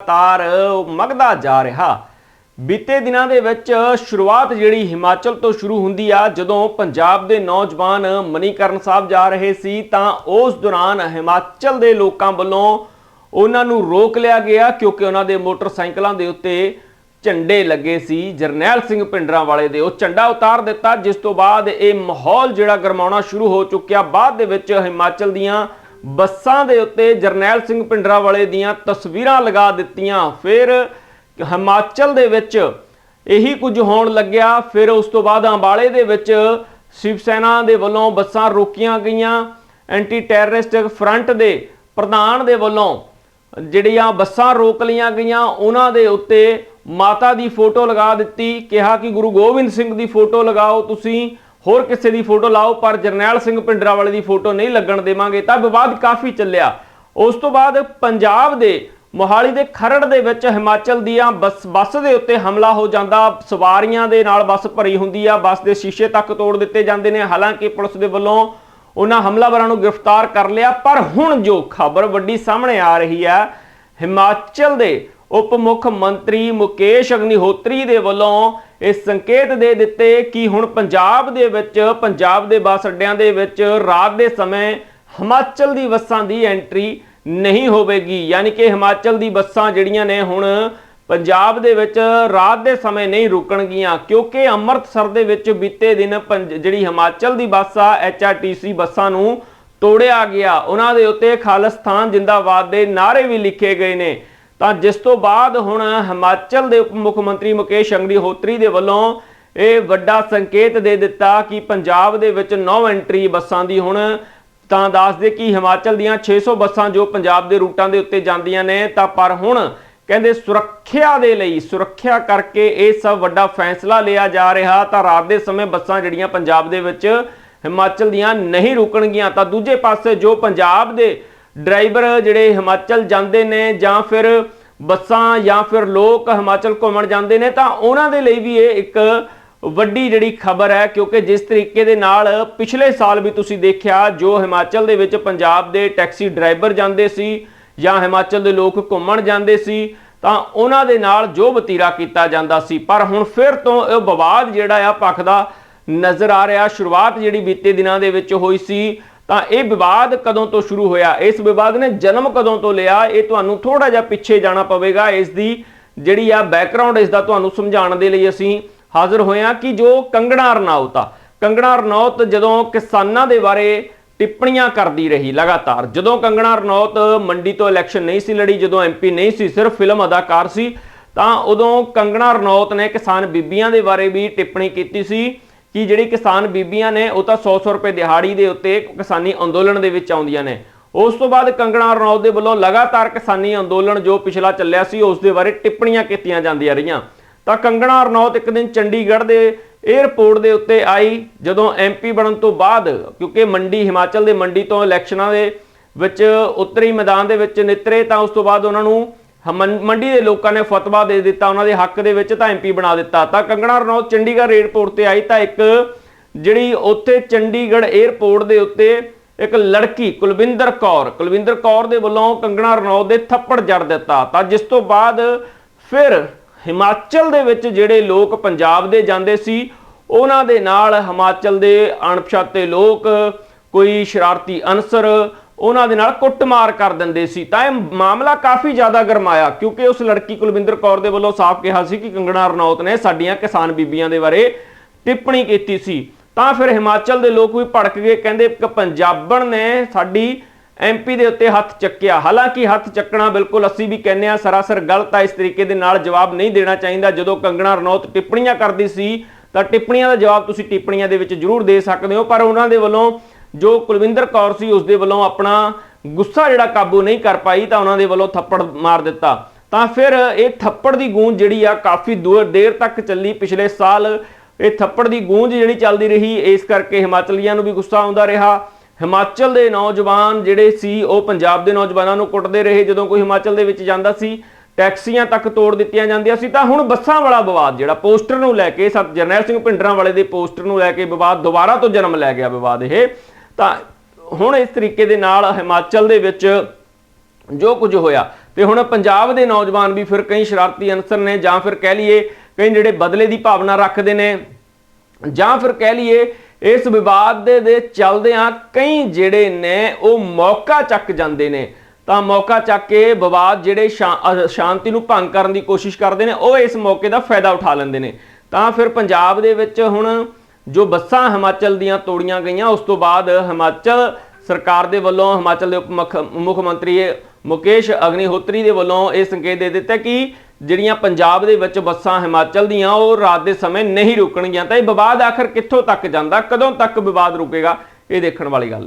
ਲਗਾਤਾਰ ਮਗਦਾ ਜਾ ਰਿਹਾ। ਬੀਤੇ ਦਿਨਾਂ ਦੇ ਵਿੱਚ ਸ਼ੁਰੂਆਤ ਜਿਹੜੀ ਹਿਮਾਚਲ ਤੋਂ ਸ਼ੁਰੂ ਹੁੰਦੀ ਆ, ਜਦੋਂ ਪੰਜਾਬ ਦੇ ਨੌਜਵਾਨ ਮਨੀਕਰਨ ਸਾਹਿਬ ਜਾ ਰਹੇ ਸੀ, ਤਾਂ ਉਸ ਦੌਰਾਨ ਹਿਮਾਚਲ ਦੇ ਲੋਕਾਂ ਵੱਲੋਂ ਉਹਨਾਂ ਨੂੰ ਰੋਕ ਲਿਆ ਗਿਆ, ਕਿਉਂਕਿ ਉਹਨਾਂ ਦੇ ਮੋਟਰਸਾਈਕਲਾਂ ਦੇ ਉੱਤੇ ਝੰਡੇ ਲੱਗੇ ਸੀ। ਜਰਨੈਲ ਸਿੰਘ ਪਿੰਡਰਾਂ ਵਾਲੇ ਦੇ ਉਹ ਝੰਡਾ ਉਤਾਰ ਦਿੱਤਾ, ਜਿਸ ਤੋਂ ਬਾਅਦ ਇਹ ਮਾਹੌਲ ਜਿਹੜਾ ਗਰਮਾਉਣਾ ਸ਼ੁਰੂ ਹੋ ਚੁੱਕਿਆ। ਬਾਅਦ ਦੇ ਵਿੱਚ ਹਿਮਾਚਲ ਦੀਆਂ ਬੱਸਾਂ ਦੇ ਉੱਤੇ ਜਰਨੈਲ ਸਿੰਘ ਪਿੰਡਰਾਂ ਵਾਲੇ ਦੀਆਂ ਤਸਵੀਰਾਂ ਲਗਾ ਦਿੱਤੀਆਂ। ਫਿਰ ਹਿਮਾਚਲ ਦੇ ਵਿੱਚ ਇਹੀ ਕੁਝ ਹੋਣ ਲੱਗਿਆ। ਫਿਰ ਉਸ ਤੋਂ ਬਾਅਦ ਅੰਬਾਲੇ ਦੇ ਵਿੱਚ ਸ਼ਿਵ ਸੈਨਾ ਦੇ ਵੱਲੋਂ ਬੱਸਾਂ ਰੋਕੀਆਂ ਗਈਆਂ। ਐਂਟੀ ਟੈਰਰਿਸਟ ਫਰੰਟ ਦੇ ਪ੍ਰਧਾਨ ਦੇ ਵੱਲੋਂ ਜਿਹੜੀਆਂ ਬੱਸਾਂ ਰੋਕ ਲਈਆਂ ਗਈਆਂ, ਉਹਨਾਂ ਦੇ ਉੱਤੇ ਮਾਤਾ ਦੀ ਫੋਟੋ ਲਗਾ ਦਿੱਤੀ। ਕਿਹਾ ਕਿ ਗੁਰੂ ਗੋਬਿੰਦ ਸਿੰਘ ਦੀ ਫੋਟੋ ਲਗਾਓ ਤੁਸੀਂ। ਹੋਰ ਕਿਸੇ ਦੀ ਫੋਟੋ ਲਾਓ, ਪਰ ਜਰਨੈਲ ਸਿੰਘ ਪਿੰਡਰਾ ਵਾਲੇ ਦੀ ਫੋਟੋ ਨਹੀਂ ਲੱਗਣ ਦੇਵਾਂਗੇ ਤਾਂ ਵਿਵਾਦ ਕਾਫੀ ਚੱਲਿਆ। ਉਸ ਤੋਂ ਬਾਅਦ ਪੰਜਾਬ ਦੇ ਮੋਹਾਲੀ ਦੇ ਖਰੜ ਦੇ ਵਿੱਚ ਹਿਮਾਚਲ ਦੀਆਂ ਬੱਸ ਬੱਸ ਦੇ ਉੱਤੇ ਹਮਲਾ ਹੋ ਜਾਂਦਾ। ਸਵਾਰੀਆਂ ਦੇ ਨਾਲ ਬੱਸ ਭਰੀ ਹੁੰਦੀ ਆ, ਬੱਸ ਦੇ ਸ਼ੀਸ਼ੇ ਤੱਕ ਤੋੜ ਦਿੱਤੇ ਜਾਂਦੇ ਨੇ। ਹਾਲਾਂਕਿ ਪੁਲਿਸ ਦੇ ਵੱਲੋਂ ਉਹਨਾਂ ਹਮਲਾਵਰਾਂ ਨੂੰ ਗ੍ਰਿਫਤਾਰ ਕਰ ਲਿਆ, ਪਰ ਹੁਣ ਜੋ ਖਬਰ ਵੱਡੀ ਸਾਹਮਣੇ ਆ ਰਹੀ ਹੈ ਹਿਮਾਚਲ ਦੇ ਉਪ ਮੁੱਖ ਮੰਤਰੀ ਮੁਕੇਸ਼ ਅਗਨੀਹੋਤਰੀ ਦੇ ਵੱਲੋਂ ਇਹ ਸੰਕੇਤ ਦੇ ਦਿੱਤੇ ਕਿ ਹੁਣ ਪੰਜਾਬ ਦੇ ਵਿੱਚ, ਪੰਜਾਬ ਦੇ ਬੱਸ ਅੱਡਿਆਂ ਦੇ ਵਿੱਚ ਰਾਤ ਦੇ ਸਮੇਂ ਹਿਮਾਚਲ ਦੀ ਬੱਸਾਂ ਦੀ ਐਂਟਰੀ ਨਹੀਂ ਹੋਵੇਗੀ। ਯਾਨੀ ਕਿ ਹਿਮਾਚਲ ਦੀ ਬੱਸਾਂ ਜਿਹੜੀਆਂ ਨੇ ਹੁਣ ਪੰਜਾਬ ਦੇ ਵਿੱਚ ਰਾਤ ਦੇ ਸਮੇਂ ਨਹੀਂ ਰੁਕਣਗੀਆਂ, ਕਿਉਂਕਿ ਅੰਮ੍ਰਿਤਸਰ ਦੇ ਵਿੱਚ ਬੀਤੇ ਦਿਨ ਪੰਜ- ਜਿਹੜੀ ਹਿਮਾਚਲ ਦੀ ਬੱਸ ਆ ਐਚਆਰਟੀਸੀ ਬੱਸਾਂ ਨੂੰ ਤੋੜਿਆ ਗਿਆ। ਉਹਨਾਂ ਦੇ ਉੱਤੇ ਖਾਲਿਸਤਾਨ ਜਿੰਦਾਬਾਦ ਦੇ ਨਾਅਰੇ ਵੀ ਲਿਖੇ ਗਏ ਨੇ। ਤਾਂ ਜਿਸ ਤੋਂ ਬਾਅਦ ਹੁਣ ਹਿਮਾਚਲ ਦੇ ਉਪ ਮੁੱਖ ਮੰਤਰੀ ਮੁਕੇਸ਼ ਅਗਨੀਹੋਤਰੀ ਦੇ ਵੱਲੋਂ ਇਹ ਵੱਡਾ ਸੰਕੇਤ ਦੇ ਦਿੱਤਾ ਕਿ ਪੰਜਾਬ ਦੇ ਵਿੱਚ ਨੌ ਐਂਟਰੀ ਬੱਸਾਂ ਦੀ ਹੁਣ ਤਾਂ ਦੱਸਦੇ ਕਿ ਹਿਮਾਚਲ ਦੀਆਂ 600 ਬੱਸਾਂ ਜੋ ਪੰਜਾਬ ਦੇ ਰੂਟਾਂ ਦੇ ਉੱਤੇ ਜਾਂਦੀਆਂ ਨੇ, ਤਾਂ ਪਰ ਹੁਣ ਕਹਿੰਦੇ ਸੁਰੱਖਿਆ ਦੇ ਲਈ, ਸੁਰੱਖਿਆ ਕਰਕੇ ਇਹ ਸਭ ਵੱਡਾ ਫੈਸਲਾ ਲਿਆ ਜਾ ਰਿਹਾ, ਤਾਂ ਰਾਤ ਦੇ ਸਮੇਂ ਬੱਸਾਂ ਜਿਹੜੀਆਂ ਪੰਜਾਬ ਦੇ ਵਿੱਚ ਹਿਮਾਚਲ ਦੀਆਂ ਨਹੀਂ ਰੁਕਣਗੀਆਂ, ਤਾਂ ਦੂਜੇ ਪਾਸੇ ਜੋ ਪੰਜਾਬ ਦੇ ਡਰਾਈਵਰ ਜਿਹੜੇ ਹਿਮਾਚਲ ਜਾਂਦੇ ਨੇ ਜਾਂ ਫਿਰ ਬੱਸਾਂ ਜਾਂ ਫਿਰ ਲੋਕ ਹਿਮਾਚਲ ਘੁੰਮਣ ਜਾਂਦੇ ਨੇ, ਤਾਂ ਉਹਨਾਂ ਦੇ ਲਈ ਵੀ ਇਹ ਇੱਕ ਵੱਡੀ ਜਿਹੜੀ ਖਬਰ ਹੈ, ਕਿਉਂਕਿ ਜਿਸ ਤਰੀਕੇ ਦੇ ਨਾਲ ਪਿਛਲੇ ਸਾਲ ਵੀ ਤੁਸੀਂ ਦੇਖਿਆ, ਜੋ ਹਿਮਾਚਲ ਦੇ ਵਿੱਚ ਪੰਜਾਬ ਦੇ ਟੈਕਸੀ ਡਰਾਈਵਰ ਜਾਂਦੇ ਸੀ ਜਾਂ ਹਿਮਾਚਲ ਦੇ ਲੋਕ ਘੁੰਮਣ ਜਾਂਦੇ ਸੀ, ਤਾਂ ਉਹਨਾਂ ਦੇ ਨਾਲ ਜੋ ਬਤੀਰਾ ਕੀਤਾ ਜਾਂਦਾ ਸੀ। ਪਰ ਹੁਣ ਫਿਰ ਤੋਂ ਇਹ ਵਿਵਾਦ ਜਿਹੜਾ ਆ ਭਖਦਾ ਨਜ਼ਰ ਆ ਰਿਹਾ। ਸ਼ੁਰੂਆਤ ਜਿਹੜੀ ਬੀਤੇ ਦਿਨਾਂ ਦੇ ਵਿੱਚ ਹੋਈ ਸੀ ਤਾਂ ਇਹ ਵਿਵਾਦ ਕਦੋਂ ਤੋਂ ਸ਼ੁਰੂ ਹੋਇਆ? ਇਸ ਵਿਵਾਦ ਨੇ ਜਨਮ ਕਦੋਂ ਤੋਂ ਲਿਆ? ਇਹ ਤੁਹਾਨੂੰ ਥੋੜਾ ਜਿਹਾ ਪਿੱਛੇ ਜਾਣਾ ਪਵੇਗਾ। ਇਸ ਦੀ ਜਿਹੜੀ ਆ ਬੈਕਗ੍ਰਾਉਂਡ ਇਸ ਦਾ ਤੁਹਾਨੂੰ ਸਮਝਾਉਣ ਦੇ ਲਈ ਅਸੀਂ ਹਾਜ਼ਰ ਹੋਏ ਹਾਂ ਕਿ ਜੋ ਕੰਗਣਾ ਰਣੌਤ ਆ, ਕੰਗਣਾ ਰਣੌਤ ਜਦੋਂ ਕਿਸਾਨਾਂ ਦੇ ਬਾਰੇ ਟਿੱਪਣੀਆਂ ਕਰਦੀ ਰਹੀ ਲਗਾਤਾਰ, ਜਦੋਂ ਕੰਗਣਾ ਰਣੌਤ ਮੰਡੀ ਤੋਂ ਇਲੈਕਸ਼ਨ ਨਹੀਂ ਸੀ ਲੜੀ, ਜਦੋਂ ਐਮਪੀ ਨਹੀਂ ਸੀ, ਸਿਰਫ ਫਿਲਮ ਅਦਾਕਾਰ ਸੀ, ਤਾਂ ਉਦੋਂ ਕੰਗਣਾ ਰਣੌਤ ਨੇ ਕਿਸਾਨ ਬੀਬੀਆਂ ਦੇ ਬਾਰੇ ਵੀ ਟਿੱਪਣੀ ਕੀਤੀ ਸੀ। ਕਿ ਜਿਹੜੀ ਕਿਸਾਨ ਬੀਬੀਆਂ ਨੇ ਉਹ ਤਾਂ 100-100 ਰੁਪਏ ਦਿਹਾੜੀ ਦੇ ਉੱਤੇ ਕਿਸਾਨੀ ਅੰਦੋਲਨ ਦੇ ਵਿੱਚ ਆਉਂਦੀਆਂ ਨੇ। ਉਸ ਤੋਂ ਬਾਅਦ ਕੰਗਣਾ ਰਣੌਤ ਦੇ ਵੱਲੋਂ ਲਗਾਤਾਰ ਕਿਸਾਨੀ ਅੰਦੋਲਨ ਜੋ ਪਿਛਲਾ ਚੱਲਿਆ ਸੀ, ਉਸ ਦੇ ਬਾਰੇ ਟਿੱਪਣੀਆਂ ਕੀਤੀਆਂ ਜਾਂਦੀਆਂ ਰਹੀਆਂ। ਤਾਂ ਕੰਗਣਾ ਰਣੌਤ ਇੱਕ ਦਿਨ ਚੰਡੀਗੜ੍ਹ ਦੇ 에ਅਰਪੋਰਟ ਦੇ ਉੱਤੇ ਆਈ, ਜਦੋਂ ਐਮਪੀ ਬਣਨ ਤੋਂ ਬਾਅਦ, ਕਿਉਂਕਿ ਮੰਡੀ, ਹਿਮਾਚਲ ਦੇ ਮੰਡੀ ਤੋਂ ਇਲੈਕਸ਼ਨਾਂ ਦੇ ਵਿੱਚ, ਉੱਤਰੀ ਮੈਦਾਨ ਦੇ ਵਿੱਚ ਨਿਤਰੇ, ਤਾਂ ਉਸ ਤੋਂ ਬਾਅਦ ਉਹਨਾਂ ਨੂੰ ਮੰਡੀ ਦੇ ਲੋਕਾਂ ਨੇ ਫਤਵਾ ਦੇ ਦਿੱਤਾ, ਉਹਨਾਂ ਦੇ ਹੱਕ ਦੇ ਵਿੱਚ ਤਾਂ ਐਮਪੀ ਬਣਾ ਦਿੱਤਾ। ਤਾਂ ਕੰਗਣਾ ਰਣੌਤ ਚੰਡੀਗੜ੍ਹ 에ਅਰਪੋਰਟ ਤੇ ਆਈ ਤਾਂ ਇੱਕ ਜਿਹੜੀ ਉੱਥੇ ਚੰਡੀਗੜ੍ਹ 에ਅਰਪੋਰਟ ਦੇ ਉੱਤੇ ਇੱਕ ਲੜਕੀ ਕੁਲਵਿੰਦਰ ਕੌਰ ਕੁਲਵਿੰਦਰ ਕੌਰ ਦੇ ਵੱਲੋਂ ਕੰਗਣਾ ਰਣੌਤ ਦੇ ਥੱਪੜ ਜੜ ਦਿੱਤਾ। ਤਾਂ ਜਿਸ ਤੋਂ ਬਾਅਦ ਫਿਰ ਹਿਮਾਚਲ ਦੇ ਵਿੱਚ ਜਿਹੜੇ ਲੋਕ ਪੰਜਾਬ ਦੇ ਜਾਂਦੇ ਸੀ, ਉਹਨਾਂ ਦੇ ਨਾਲ ਹਿਮਾਚਲ ਦੇ ਅਣਪਛਾਤੇ ਲੋਕ, ਕੋਈ ਸ਼ਰਾਰਤੀ ਅਨਸਰ ਉਹਨਾਂ ਦੇ ਨਾਲ ਕੁੱਟਮਾਰ ਕਰ ਦਿੰਦੇ ਸੀ। ਤਾਂ ਇਹ ਮਾਮਲਾ ਕਾਫੀ ਜ਼ਿਆਦਾ ਗਰਮਾਇਆ, ਕਿਉਂਕਿ ਉਸ ਲੜਕੀ ਕੁਲਵਿੰਦਰ ਕੌਰ ਦੇ ਵੱਲੋਂ ਸਾਫ਼ ਕਿਹਾ ਸੀ ਕਿ ਕੰਗਣਾ ਰਣੌਤ ਨੇ ਸਾਡੀਆਂ ਕਿਸਾਨ ਬੀਬੀਆਂ ਦੇ ਬਾਰੇ ਟਿੱਪਣੀ ਕੀਤੀ ਸੀ। ਤਾਂ ਫਿਰ ਹਿਮਾਚਲ ਦੇ ਲੋਕ ਵੀ ਭੜਕ ਗਏ, ਕਹਿੰਦੇ ਇੱਕ ਪੰਜਾਬਣ ਨੇ ਸਾਡੀ ਐਮਪੀ ਦੇ ਉੱਤੇ ਹੱਥ ਚੱਕਿਆ। ਹਾਲਾਂਕਿ ਹੱਥ ਚੱਕਣਾ ਬਿਲਕੁਲ ਅਸੀਂ ਵੀ ਕਹਿੰਦੇ ਆ ਸਰਾਸਰ ਗਲਤ ਆ, ਇਸ ਤਰੀਕੇ ਦੇ ਨਾਲ ਜਵਾਬ ਨਹੀਂ ਦੇਣਾ ਚਾਹੀਦਾ। ਜਦੋਂ ਕੰਗਣਾ ਰਣੌਤ ਟਿੱਪਣੀਆਂ ਕਰਦੀ ਸੀ, ਤਾਂ ਟਿੱਪਣੀਆਂ ਦਾ ਜਵਾਬ ਤੁਸੀਂ ਟਿੱਪਣੀਆਂ ਦੇ ਵਿੱਚ ਜ਼ਰੂਰ ਦੇ ਸਕਦੇ ਹੋ, ਪਰ ਉਹਨਾਂ ਦੇ ਵੱਲੋਂ ਜੋ ਕੁਲਵਿੰਦਰ ਕੌਰ ਸੀ ਉਸ ਦੇ ਵੱਲੋਂ ਆਪਣਾ ਗੁੱਸਾ ਜਿਹੜਾ ਕਾਬੂ ਨਹੀਂ ਕਰ ਪਾਈ, ਤਾਂ ਉਹਨਾਂ ਦੇ ਵੱਲੋਂ ਥੱਪੜ ਮਾਰ ਦਿੱਤਾ। ਤਾਂ ਫਿਰ ਇਹ ਥੱਪੜ ਦੀ ਗੂੰਜ ਜਿਹੜੀ ਆ, ਕਾਫੀ ਦੂਰ, ਦੇਰ ਤੱਕ ਚੱਲੀ। ਪਿਛਲੇ ਸਾਲ ਇਹ ਥੱਪੜ ਦੀ ਗੂੰਜ ਜਿਹੜੀ ਚੱਲਦੀ ਰਹੀ, ਇਸ ਕਰਕੇ ਹਿਮਾਚਲੀਆਂ ਨੂੰ ਵੀ ਗੁੱਸਾ ਆਉਂਦਾ ਰਿਹਾ। ਹਿਮਾਚਲ ਦੇ ਨੌਜਵਾਨ ਜਿਹੜੇ ਸੀ, ਉਹ ਪੰਜਾਬ ਦੇ ਨੌਜਵਾਨਾਂ ਨੂੰ ਕੁੱਟਦੇ ਰਹੇ। ਜਦੋਂ ਕੋਈ ਹਿਮਾਚਲ ਦੇ ਵਿੱਚ ਜਾਂਦਾ ਸੀ, ਟੈਕਸੀਆਂ ਤੱਕ ਤੋੜ ਦਿੱਤੀਆਂ ਜਾਂਦੀਆਂ ਸੀ, ਤਾਂ ਹੁਣ ਬੱਸਾਂ ਵਾਲਾ ਵਿਵਾਦ ਜਿਹੜਾ, ਪੋਸਟਰ ਨੂੰ ਲੈ ਕੇ, ਸਤ ਜਰਨੈਲ ਸਿੰਘ ਭਿੰਡਰਾਂ ਵਾਲੇ ਦੇ ਪੋਸਟਰ ਨੂੰ ਲੈ ਕੇ ਵਿਵਾਦ, ਦੁਬਾਰਾ ਤੋਂ ਜਨਮ ਲੈ ਗਿਆ ਵਿਵਾਦ ਇਹ। ਤਾਂ ਹੁਣ ਇਸ ਤਰੀਕੇ ਦੇ ਨਾਲ ਹਿਮਾਚਲ ਦੇ ਵਿੱਚ ਜੋ ਕੁਝ ਹੋਇਆ, ਤੇ ਹੁਣ ਪੰਜਾਬ ਦੇ ਨੌਜਵਾਨ ਵੀ ਫਿਰ ਕਈ ਸ਼ਰਾਰਤੀ ਅਨਸਰ ਨੇ ਜਾਂ ਫਿਰ ਕਹਿ ਲਈਏ ਕਈ ਜਿਹੜੇ ਬਦਲੇ ਦੀ ਭਾਵਨਾ ਰੱਖਦੇ ਨੇ, ਜਾਂ ਫਿਰ ਕਹਿ ਲਈਏ ਇਸ ਵਿਵਾਦ ਦੇ ਦੇ ਚੱਲਦਿਆਂ ਕਈ ਜਿਹੜੇ ਨੇ ਉਹ ਮੌਕਾ ਚੱਕ ਜਾਂਦੇ ਨੇ। ਤਾਂ ਮੌਕਾ ਚੱਕ ਕੇ ਵਿਵਾਦ ਜਿਹੜੇ ਸ਼ਾ- ਸ਼ਾਂਤੀ ਨੂੰ ਭੰਗ ਕਰਨ ਦੀ ਕੋਸ਼ਿਸ਼ ਕਰਦੇ ਨੇ, ਉਹ ਇਸ ਮੌਕੇ ਦਾ ਫਾਇਦਾ ਉਠਾ ਲੈਂਦੇ ਨੇ। ਤਾਂ ਫਿਰ ਪੰਜਾਬ ਦੇ ਵਿੱਚ ਹੁਣ ਜੋ ਬੱਸਾਂ ਹਿਮਾਚਲ ਦੀਆਂ ਤੋੜੀਆਂ ਗਈਆਂ, ਉਸ ਤੋਂ ਬਾਅਦ ਹਿਮਾਚਲ ਸਰਕਾਰ ਦੇ ਵੱਲੋਂ, ਹਿਮਾਚਲ ਦੇ ਉਪ ਮੁੱਖ ਮੁੱਖ ਮੰਤਰੀ ਮੁਕੇਸ਼ ਅਗਨੀਹੋਤਰੀ ਦੇ ਵੱਲੋਂ ਇਹ ਸੰਕੇਤ ਦੇ ਦਿੱਤਾ ਕਿ ਜਿਹੜੀਆਂ ਪੰਜਾਬ ਦੇ ਵਿੱਚ ਬੱਸਾਂ ਹਿਮਾਚਲ ਦੀਆਂ, ਉਹ ਰਾਤ ਦੇ ਸਮੇਂ ਨਹੀਂ ਰੁਕਣਗੀਆਂ। ਤਾਂ ਇਹ ਵਿਵਾਦ ਆਖਰ ਕਿੱਥੋਂ ਤੱਕ ਜਾਂਦਾ, ਕਦੋਂ ਤੱਕ ਵਿਵਾਦ ਰੁਕੇਗਾ, ਇਹ ਦੇਖਣ ਵਾਲੀ ਗੱਲ ਹੈ।